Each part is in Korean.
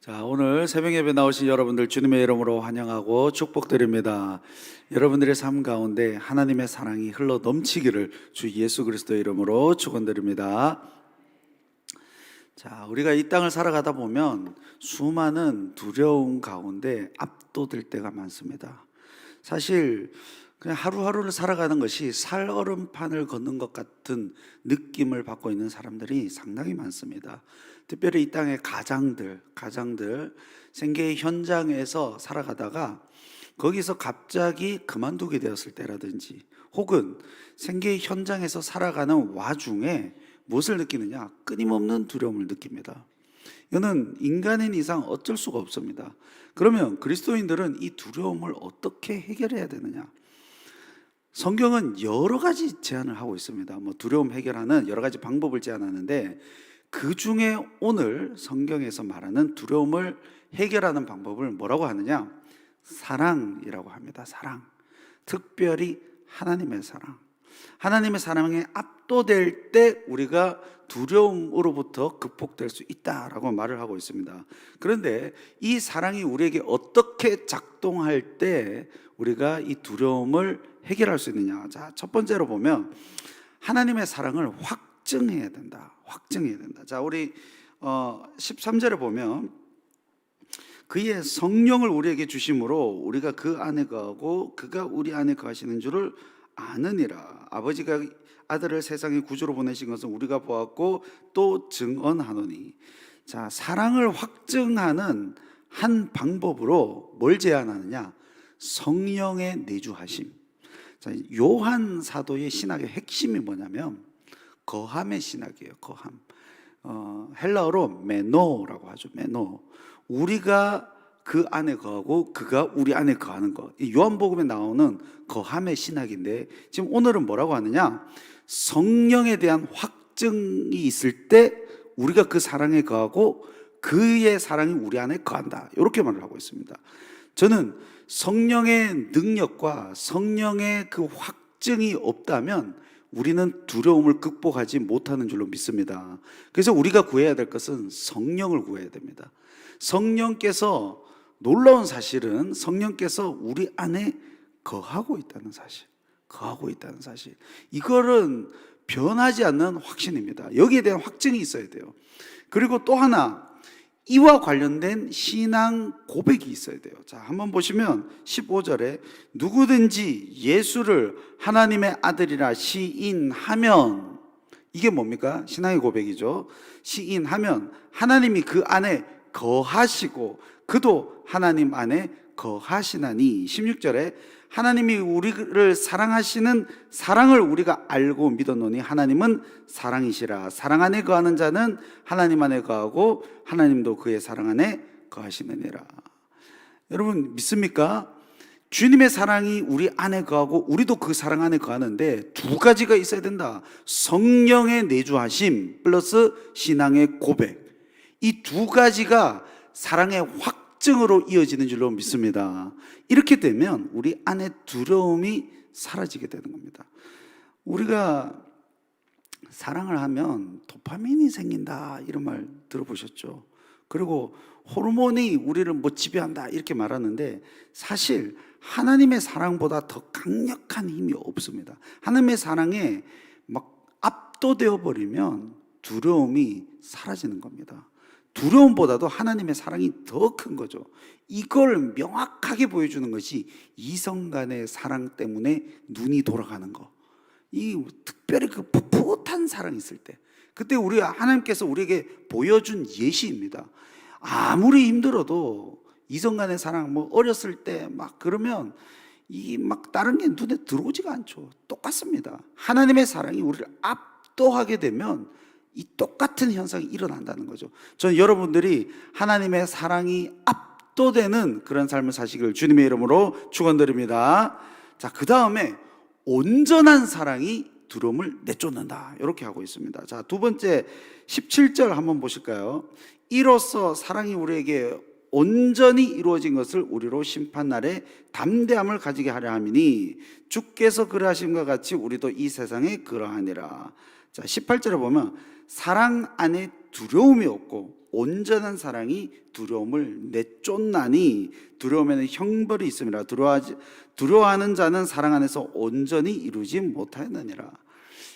자, 오늘 새벽 예배 나오신 여러분들 주님의 이름으로 환영하고 축복드립니다. 여러분들의 삶 가운데 하나님의 사랑이 흘러 넘치기를 주 예수 그리스도의 이름으로 축원드립니다. 자, 우리가 이 땅을 살아가다 보면 수많은 두려움 가운데 압도될 때가 많습니다. 사실 그냥 하루하루를 살아가는 것이 살얼음판을 걷는 것 같은 느낌을 받고 있는 사람들이 상당히 많습니다. 특별히 이 땅의 가장들, 가장들 생계의 현장에서 살아가다가 거기서 갑자기 그만두게 되었을 때라든지 혹은 생계의 현장에서 살아가는 와중에 무엇을 느끼느냐? 끊임없는 두려움을 느낍니다. 이거는 인간인 이상 어쩔 수가 없습니다. 그러면 그리스도인들은 이 두려움을 어떻게 해결해야 되느냐? 성경은 여러 가지 제안을 하고 있습니다. 뭐 두려움 해결하는 여러 가지 방법을 제안하는데 그 중에 오늘 성경에서 말하는 두려움을 해결하는 방법을 뭐라고 하느냐? 사랑이라고 합니다. 사랑. 특별히 하나님의 사랑. 하나님의 사랑에 압도될 때 우리가 두려움으로부터 극복될 수 있다라고 말을 하고 있습니다. 그런데 이 사랑이 우리에게 어떻게 작동할 때 우리가 이 두려움을 해결할 수 있느냐? 자, 첫 번째로 보면 하나님의 사랑을 확 증해야 된다. 확증해야 된다. 자, 우리 어 13절에 보면 그의 성령을 우리에게 주심으로 우리가 그 안에 거하고 그가 우리 안에 거하시는 줄을 아느니라. 아버지가 아들을 세상의 구주로 보내신 것은 우리가 보았고 또 증언하노니. 자, 사랑을 확증하는 한 방법으로 뭘 제안하느냐? 성령의 내주하심. 자, 요한 사도의 신학의 핵심이 뭐냐면 거함의 신학이에요. 거함. 어, 헬라어로 메노라고 하죠. 메노. 우리가 그 안에 거하고 그가 우리 안에 거하는 것. 이 요한복음에 나오는 거함의 신학인데 지금 오늘은 뭐라고 하느냐? 성령에 대한 확증이 있을 때 우리가 그 사랑에 거하고 그의 사랑이 우리 안에 거한다. 이렇게 말을 하고 있습니다. 저는 성령의 능력과 성령의 그 확증이 없다면 우리는 두려움을 극복하지 못하는 줄로 믿습니다. 그래서 우리가 구해야 될 것은 성령을 구해야 됩니다. 성령께서 놀라운 사실은 성령께서 우리 안에 거하고 있다는 사실. 거하고 있다는 사실. 이거는 변하지 않는 확신입니다. 여기에 대한 확증이 있어야 돼요. 그리고 또 하나 이와 관련된 신앙 고백이 있어야 돼요. 자, 한번 보시면 15절에 누구든지 예수를 하나님의 아들이라 시인하면 이게 뭡니까? 신앙의 고백이죠. 시인하면 하나님이 그 안에 거하시고 그도 하나님 안에 거하시나니 16절에 하나님이 우리를 사랑하시는 사랑을 우리가 알고 믿었노니 하나님은 사랑이시라. 사랑 안에 거하는 자는 하나님 안에 거하고 하나님도 그의 사랑 안에 거하시느니라. 여러분 믿습니까? 주님의 사랑이 우리 안에 거하고 우리도 그 사랑 안에 거하는데 두 가지가 있어야 된다. 성령의 내주하심 플러스 신앙의 고백. 이 두 가지가 사랑의 확 증으로 이어지는 줄로 믿습니다. 이렇게 되면 우리 안에 두려움이 사라지게 되는 겁니다. 우리가 사랑을 하면 도파민이 생긴다 이런 말 들어보셨죠? 그리고 호르몬이 우리를 뭐 지배한다 이렇게 말하는데 사실 하나님의 사랑보다 더 강력한 힘이 없습니다. 하나님의 사랑에 막 압도되어 버리면 두려움이 사라지는 겁니다. 두려움보다도 하나님의 사랑이 더 큰 거죠. 이걸 명확하게 보여주는 것이 이성 간의 사랑 때문에 눈이 돌아가는 거. 이 특별히 그 풋풋한 사랑이 있을 때. 그때 우리 하나님께서 우리에게 보여준 예시입니다. 아무리 힘들어도 이성 간의 사랑, 뭐 어렸을 때 막 그러면 이 막 다른 게 눈에 들어오지가 않죠. 똑같습니다. 하나님의 사랑이 우리를 압도하게 되면 이 똑같은 현상이 일어난다는 거죠. 저는 여러분들이 하나님의 사랑이 압도되는 그런 삶을 사시길 주님의 이름으로 축원드립니다. 자, 그 다음에 온전한 사랑이 두려움을 내쫓는다. 이렇게 하고 있습니다. 자, 두 번째 17절 한번 보실까요? 이로써 사랑이 우리에게 온전히 이루어진 것을 우리로 심판 날에 담대함을 가지게 하려 함이니 주께서 그러하심과 같이 우리도 이 세상에 그러하니라. 자, 18절에 보면 사랑 안에 두려움이 없고 온전한 사랑이 두려움을 내쫓나니 두려움에는 형벌이 있음이라 두려워하지 두려워하는 자는 사랑 안에서 온전히 이루지 못하였느니라.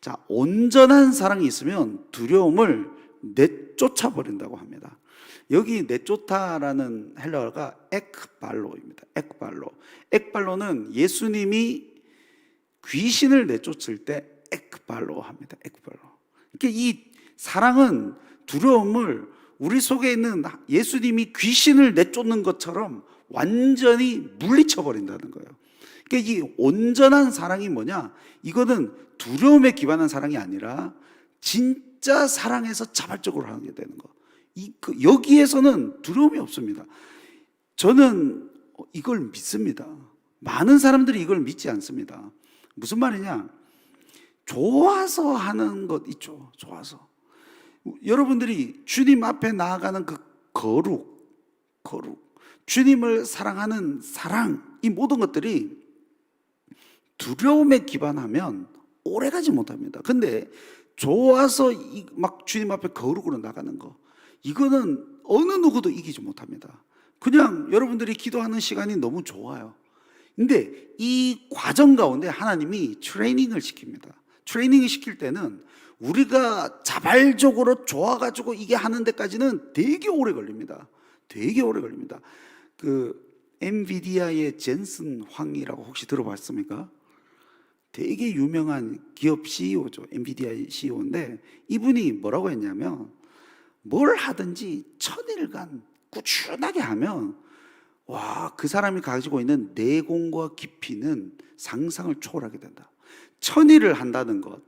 자, 온전한 사랑이 있으면 두려움을 내쫓아 버린다고 합니다. 여기 내쫓다라는 헬라어가 엑발로입니다. 엑발로. 엑발로는 예수님이 귀신을 내쫓을 때 엑발로 합니다. 엑발로. 그러니까 이 사랑은 두려움을 우리 속에 있는 예수님이 귀신을 내쫓는 것처럼 완전히 물리쳐 버린다는 거예요. 그러니까 이 온전한 사랑이 뭐냐? 이거는 두려움에 기반한 사랑이 아니라 진짜 사랑에서 자발적으로 하게 되는 거. 이 그, 여기에서는 두려움이 없습니다. 저는 이걸 믿습니다. 많은 사람들이 이걸 믿지 않습니다. 무슨 말이냐? 좋아서 하는 것 있죠. 좋아서. 여러분들이 주님 앞에 나아가는 그 거룩, 거룩, 주님을 사랑하는 사랑, 이 모든 것들이 두려움에 기반하면 오래 가지 못합니다. 근데 좋아서 이- 막 주님 앞에 거룩으로 나가는 거, 이거는 어느 누구도 이기지 못합니다. 그냥 여러분들이 기도하는 시간이 너무 좋아요. 근데 이 과정 가운데 하나님이 트레이닝을 시킵니다. 트레이닝을 시킬 때는 우리가 자발적으로 좋아가지고 이게 하는 데까지는 되게 오래 걸립니다. 되게 오래 걸립니다. 그 엔비디아의 젠슨 황이라고 혹시 들어봤습니까? 되게 유명한 기업 CEO죠. 엔비디아의 CEO인데 이분이 뭐라고 했냐면 뭘 하든지 천일간 꾸준하게 하면 와, 그 사람이 가지고 있는 내공과 깊이는 상상을 초월하게 된다. 천일을 한다는 것,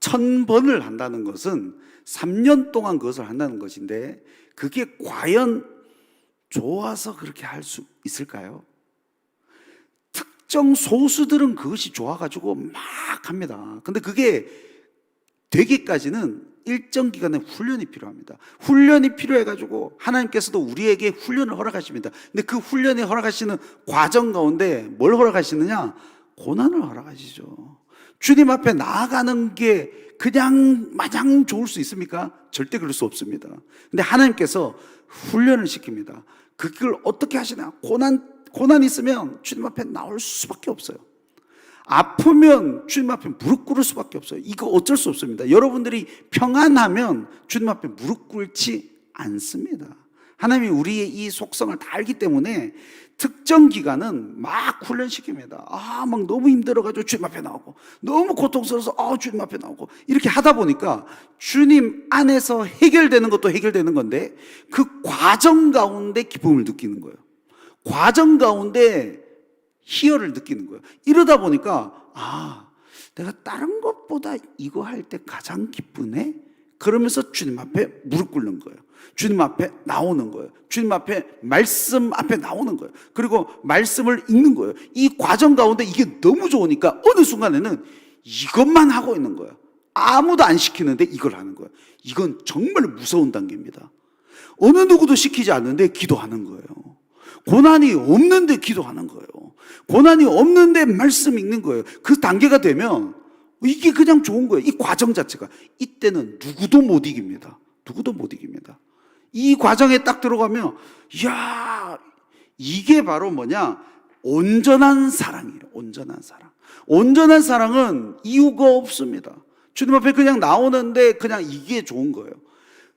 천 번을 한다는 것은 3년 동안 그것을 한다는 것인데 그게 과연 좋아서 그렇게 할 수 있을까요? 특정 소수들은 그것이 좋아가지고 막 합니다. 근데 그게 되기까지는 일정 기간의 훈련이 필요합니다. 훈련이 필요해가지고 하나님께서도 우리에게 훈련을 허락하십니다. 근데 그 훈련이 허락하시는 과정 가운데 뭘 허락하시느냐? 고난을 허락하시죠. 주님 앞에 나아가는 게 그냥 마냥 좋을 수 있습니까? 절대 그럴 수 없습니다. 근데 하나님께서 훈련을 시킵니다. 그걸 어떻게 하시나? 고난, 고난 있으면 주님 앞에 나올 수밖에 없어요. 아프면 주님 앞에 무릎 꿇을 수밖에 없어요. 이거 어쩔 수 없습니다. 여러분들이 평안하면 주님 앞에 무릎 꿇지 않습니다. 하나님이 우리의 이 속성을 다 알기 때문에 특정 기간은 막 훈련시킵니다. 아, 막 너무 힘들어가지고 주님 앞에 나오고, 너무 고통스러워서, 아, 주님 앞에 나오고, 이렇게 하다 보니까 주님 안에서 해결되는 것도 해결되는 건데, 그 과정 가운데 기쁨을 느끼는 거예요. 과정 가운데 희열을 느끼는 거예요. 이러다 보니까 아, 내가 다른 것보다 이거 할 때 가장 기쁘네. 그러면서 주님 앞에 무릎 꿇는 거예요. 주님 앞에 나오는 거예요. 주님 앞에 말씀 앞에 나오는 거예요. 그리고 말씀을 읽는 거예요. 이 과정 가운데 이게 너무 좋으니까 어느 순간에는 이것만 하고 있는 거예요. 아무도 안 시키는데 이걸 하는 거예요. 이건 정말 무서운 단계입니다. 어느 누구도 시키지 않는데 기도하는 거예요. 고난이 없는데 기도하는 거예요. 고난이 없는데 말씀 읽는 거예요. 그 단계가 되면 이게 그냥 좋은 거예요. 이 과정 자체가. 이때는 누구도 못 이깁니다. 누구도 못 이깁니다. 이 과정에 딱 들어가면, 이야, 이게 바로 뭐냐? 온전한 사랑이에요. 온전한 사랑. 온전한 사랑은 이유가 없습니다. 주님 앞에 그냥 나오는데 그냥 이게 좋은 거예요.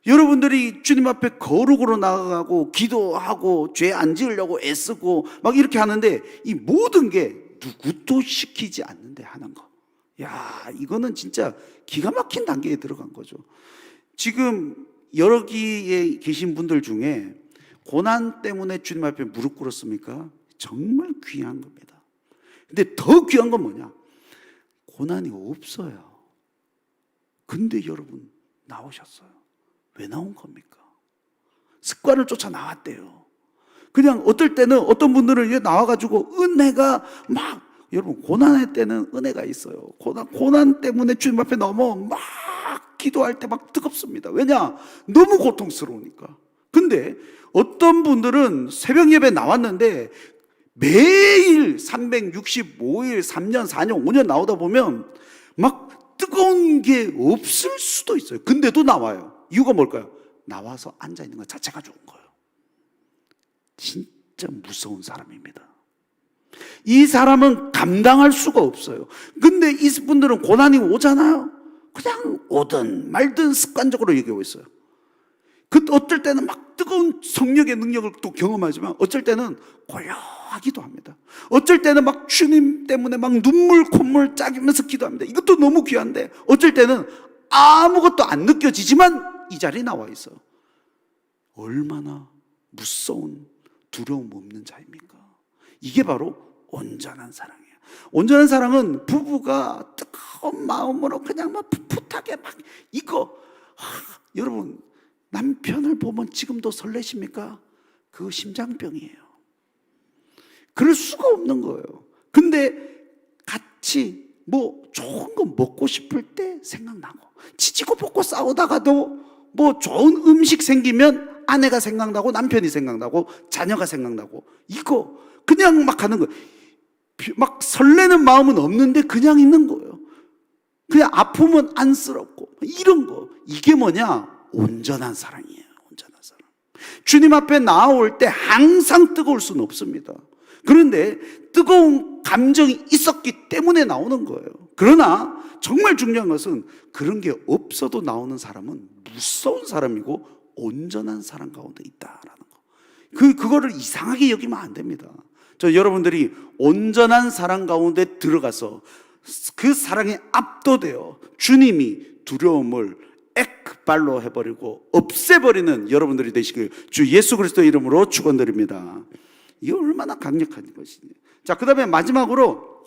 여러분들이 주님 앞에 거룩으로 나가고 기도하고 죄 안 지으려고 애쓰고 막 이렇게 하는데 이 모든 게 누구도 시키지 않는데 하는 거. 야, 이거는 진짜 기가 막힌 단계에 들어간 거죠. 지금 여기에 계신 분들 중에 고난 때문에 주님 앞에 무릎 꿇었습니까? 정말 귀한 겁니다. 근데 더 귀한 건 뭐냐? 고난이 없어요. 근데 여러분 나오셨어요. 왜 나온 겁니까? 습관을 쫓아 나왔대요. 그냥 어떨 때는 어떤 분들은 나와가지고 은혜가 막 여러분 고난의 때는 은혜가 있어요. 고난 고난 때문에 주님 앞에 넘어 막 기도할 때 막 뜨겁습니다. 왜냐 너무 고통스러우니까. 근데 어떤 분들은 새벽 예배 나왔는데 매일 365일 3년 4년 5년 나오다 보면 막 뜨거운 게 없을 수도 있어요. 근데도 나와요. 이유가 뭘까요? 나와서 앉아 있는 것 자체가 좋은 거예요. 진짜 무서운 사람입니다. 이 사람은 감당할 수가 없어요. 근데 이분들은 고난이 오잖아요. 그냥 오든 말든 습관적으로 얘기하고 있어요. 그 어쩔 때는 막 뜨거운 성령의 능력을 또 경험하지만 어쩔 때는 고요하기도 합니다. 어쩔 때는 막 주님 때문에 막 눈물 콧물 짜기면서 기도합니다. 이것도 너무 귀한데 어쩔 때는 아무것도 안 느껴지지만 이 자리에 나와 있어. 얼마나 무서운 두려움 없는 자입니까? 이게 바로 온전한 사랑이에요. 온전한 사랑은 부부가 뜨거운 마음으로 그냥 막 풋풋하게 막 이거 하, 여러분 남편을 보면 지금도 설레십니까? 그 심장병이에요. 그럴 수가 없는 거예요. 근데 같이 뭐 좋은 거 먹고 싶을 때 생각나고 지지고 볶고 싸우다가도 뭐 좋은 음식 생기면 아내가 생각나고 남편이 생각나고 자녀가 생각나고 이거 그냥 막 하는 거예요. 막 설레는 마음은 없는데 그냥 있는 거예요. 그냥 아프면 안쓰럽고 이런 거 이게 뭐냐? 온전한 사랑이에요. 온전한 사랑. 주님 앞에 나올 때 항상 뜨거울 수는 없습니다. 그런데 뜨거운 감정이 있었기 때문에 나오는 거예요. 그러나 정말 중요한 것은 그런 게 없어도 나오는 사람은 무서운 사람이고 온전한 사람 가운데 있다라는 거. 그 그거를 이상하게 여기면 안 됩니다. 저 여러분들이 온전한 사랑 가운데 들어가서 그 사랑에 압도되어 주님이 두려움을 액발로 해버리고 없애버리는 여러분들이 되시길 주 예수 그리스도 이름으로 축원드립니다. 이게 얼마나 강력한 것이냐. 자, 그 다음에 마지막으로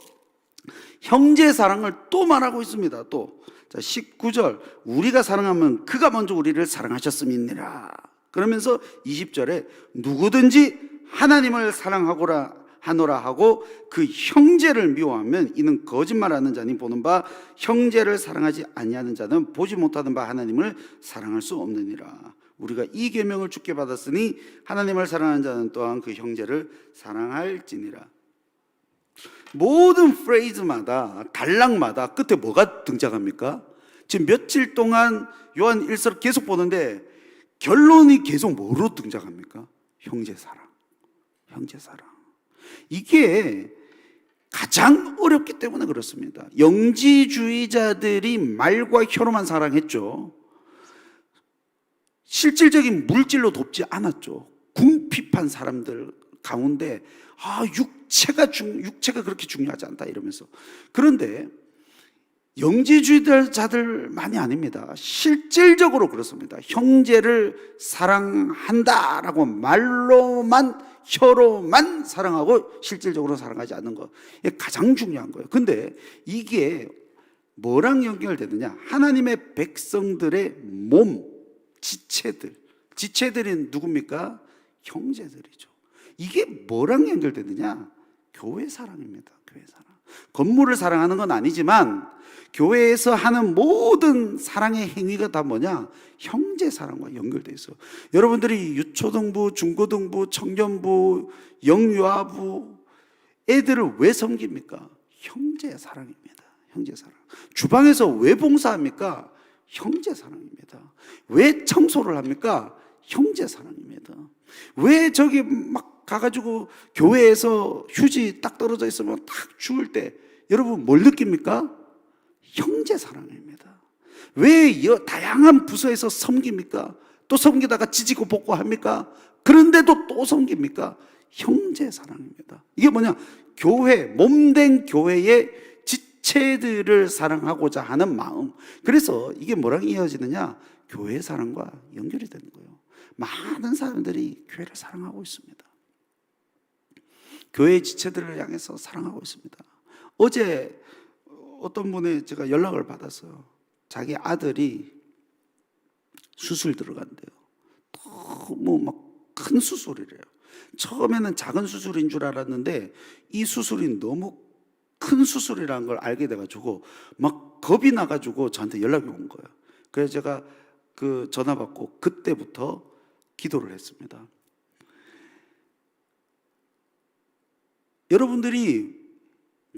형제 사랑을 또 말하고 있습니다. 또. 자, 19절. 우리가 사랑하면 그가 먼저 우리를 사랑하셨음이니라. 그러면서 20절에 누구든지 하나님을 사랑하고라 하노라 하고 그 형제를 미워하면 이는 거짓말하는 자니 보는 바 형제를 사랑하지 아니하는 자는 보지 못하는 바 하나님을 사랑할 수 없느니라. 우리가 이 계명을 주께 받았으니 하나님을 사랑하는 자는 또한 그 형제를 사랑할지니라. 모든 프레이즈마다 단락마다 끝에 뭐가 등장합니까? 지금 며칠 동안 요한 일서를 계속 보는데 결론이 계속 뭐로 등장합니까? 형제 사랑. 형제 사랑. 이게 가장 어렵기 때문에 그렇습니다. 영지주의자들이 말과 혀로만 사랑했죠. 실질적인 물질로 돕지 않았죠. 궁핍한 사람들 가운데 아 육체가 중 육체가 그렇게 중요하지 않다 이러면서 그런데 영지주의자들만이 아닙니다. 실질적으로 그렇습니다. 형제를 사랑한다라고 말로만 혀로만 사랑하고 실질적으로 사랑하지 않는 것 이게 가장 중요한 거예요. 근데 이게 뭐랑 연결되느냐? 하나님의 백성들의 몸, 지체들, 지체들이 누굽니까? 형제들이죠. 이게 뭐랑 연결되느냐? 교회 사랑입니다. 교회 사랑. 건물을 사랑하는 건 아니지만 교회에서 하는 모든 사랑의 행위가 다 뭐냐? 형제 사랑과 연결돼 있어요. 여러분들이 유초등부, 중고등부, 청년부, 영유아부 애들을 왜 섬깁니까? 형제 사랑입니다. 형제 사랑. 주방에서 왜 봉사합니까? 형제 사랑입니다. 왜 청소를 합니까? 형제 사랑입니다. 왜 저기 막 가가지고 교회에서 휴지 딱 떨어져 있으면 딱 죽을 때 여러분 뭘 느낍니까? 형제 사랑입니다. 왜 여- 다양한 부서에서 섬깁니까? 또 섬기다가 지지고 볶고 합니까? 그런데도 또 섬깁니까? 형제 사랑입니다. 이게 뭐냐? 교회, 몸된 교회의 지체들을 사랑하고자 하는 마음. 그래서 이게 뭐랑 이어지느냐? 교회 사랑과 연결이 되는 거예요. 많은 사람들이 교회를 사랑하고 있습니다. 교회 지체들을 향해서 사랑하고 있습니다. 어제 어떤 분의 제가 연락을 받았어요. 자기 아들이 수술 들어간대요. 너무 막 큰 수술이래요. 처음에는 작은 수술인 줄 알았는데 이 수술이 너무 큰 수술이라는 걸 알게 돼가지고 막 겁이 나가지고 저한테 연락이 온 거예요. 그래서 제가 그 전화 받고 그때부터 기도를 했습니다. 여러분들이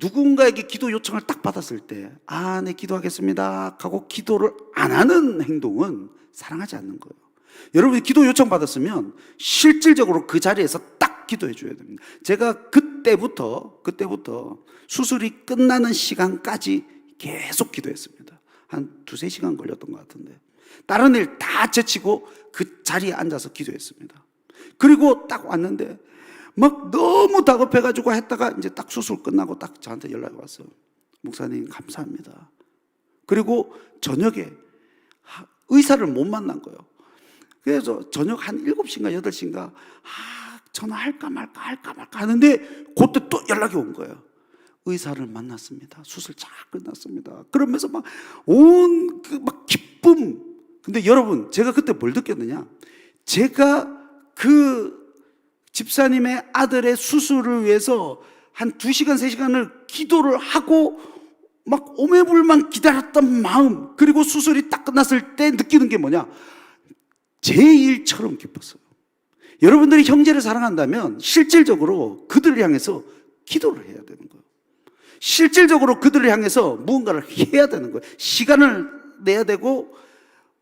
누군가에게 기도 요청을 딱 받았을 때, 아, 네, 기도하겠습니다. 하고 기도를 안 하는 행동은 사랑하지 않는 거예요. 여러분이 기도 요청 받았으면 실질적으로 그 자리에서 딱 기도해 줘야 됩니다. 제가 그때부터 그때부터 수술이 끝나는 시간까지 계속 기도했습니다. 한 두세 시간 걸렸던 것 같은데 다른 일 다 제치고 그 자리에 앉아서 기도했습니다. 그리고 딱 왔는데 막 너무 다급해가지고 했다가 이제 딱 수술 끝나고 딱 저한테 연락이 왔어요. 목사님 감사합니다. 그리고 저녁에 하- 의사를 못 만난 거예요. 그래서 저녁 한 7시인가 8시인가 아, 전화할까 말까 할까 말까 하는데 그때 또 연락이 온 거예요. 의사를 만났습니다. 수술 잘 끝났습니다. 그러면서 막 온 그 막 기쁨. 근데 여러분, 제가 그때 뭘 느꼈느냐? 제가 그 집사님의 아들의 수술을 위해서 한 2시간, 3시간을 기도를 하고 막 오매불만 기다렸던 마음, 그리고 수술이 딱 끝났을 때 느끼는 게 뭐냐? 제 일처럼 기뻤어요. 여러분들이 형제를 사랑한다면 실질적으로 그들을 향해서 기도를 해야 되는 거예요. 실질적으로 그들을 향해서 무언가를 해야 되는 거예요. 시간을 내야 되고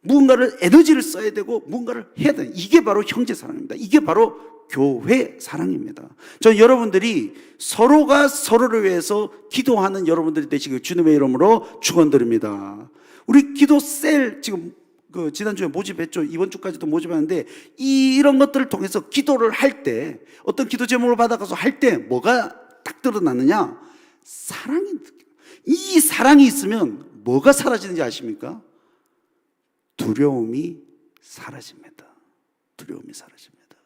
무언가를 에너지를 써야 되고 무언가를 해야 돼. 이게 바로 형제 사랑입니다. 이게 바로 교회 사랑입니다. 전 여러분들이 서로가 서로를 위해서 기도하는 여러분들이 되시길 주님의 이름으로 축원드립니다. 우리 기도 셀 지금 그 지난주에 모집했죠. 이번 주까지도 모집하는데 이- 이런 것들을 통해서 기도를 할 때 어떤 기도 제목을 받아가서 할 때 뭐가 딱 드러나느냐? 사랑이. 이 사랑이 있으면 뭐가 사라지는지 아십니까? 두려움이 사라집니다. 두려움이 사라집니다.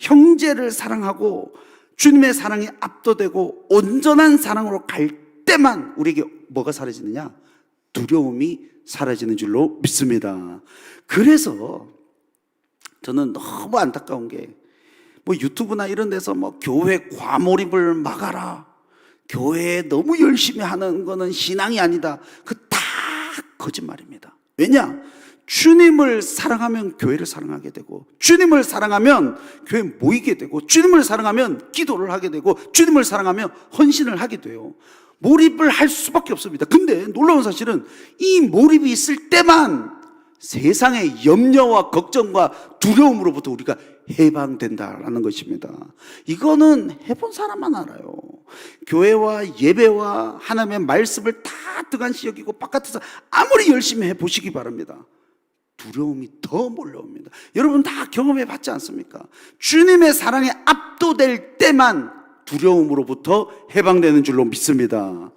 형제를 사랑하고 주님의 사랑이 압도되고 온전한 사랑으로 갈 때만 우리에게 뭐가 사라지느냐? 두려움이 사라지는 줄로 믿습니다. 그래서 저는 너무 안타까운 게 뭐 유튜브나 이런 데서 뭐 교회 과몰입을 막아라. 교회에 너무 열심히 하는 거는 신앙이 아니다. 그 다 거짓말입니다. 왜냐? 주님을 사랑하면 교회를 사랑하게 되고, 주님을 사랑하면 교회 모이게 되고, 주님을 사랑하면 기도를 하게 되고, 주님을 사랑하면 헌신을 하게 돼요. 몰입을 할 수밖에 없습니다. 근데 놀라운 사실은 이 몰입이 있을 때만 세상의 염려와 걱정과 두려움으로부터 우리가 해방된다라는 것입니다. 이거는 해본 사람만 알아요. 교회와 예배와 하나님의 말씀을 다 뜨간시 여기고 바깥에서 아무리 열심히 해 보시기 바랍니다. 두려움이 더 몰려옵니다. 여러분 다 경험해 봤지 않습니까? 주님의 사랑에 압도될 때만 두려움으로부터 해방되는 줄로 믿습니다.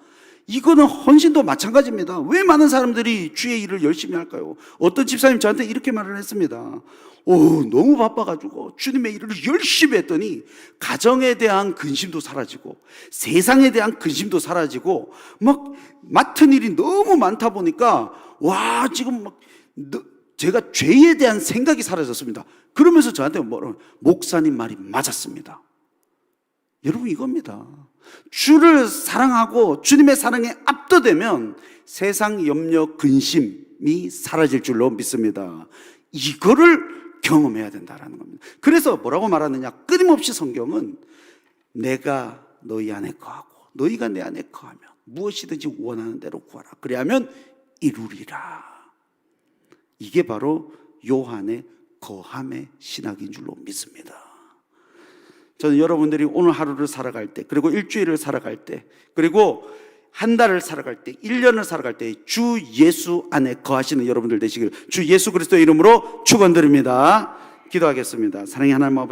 이거는 헌신도 마찬가지입니다. 왜 많은 사람들이 주의 일을 열심히 할까요? 어떤 집사님 저한테 이렇게 말을 했습니다. 오, 너무 바빠가지고 주님의 일을 열심히 했더니 가정에 대한 근심도 사라지고 세상에 대한 근심도 사라지고 막 맡은 일이 너무 많다 보니까 와, 지금 막 너- 제가 죄에 대한 생각이 사라졌습니다. 그러면서 저한테 뭐라 목사님 말이 맞았습니다. 여러분 이겁니다. 주를 사랑하고 주님의 사랑에 압도되면 세상 염려 근심이 사라질 줄로 믿습니다. 이거를 경험해야 된다라는 겁니다. 그래서 뭐라고 말하느냐? 끊임없이 성경은 내가 너희 안에 거하고 너희가 내 안에 거하면 무엇이든지 원하는 대로 구하라. 그리하면 이루리라. 이게 바로 요한의 거함의 신학인 줄로 믿습니다. 저는 여러분들이 오늘 하루를 살아갈 때, 그리고 일주일을 살아갈 때, 그리고 한 달을 살아갈 때, 1년을 살아갈 때, 주 예수 안에 거하시는 여러분들 되시길 주 예수 그리스도의 이름으로 축원드립니다. 기도하겠습니다. 사랑의 하나님 아버지.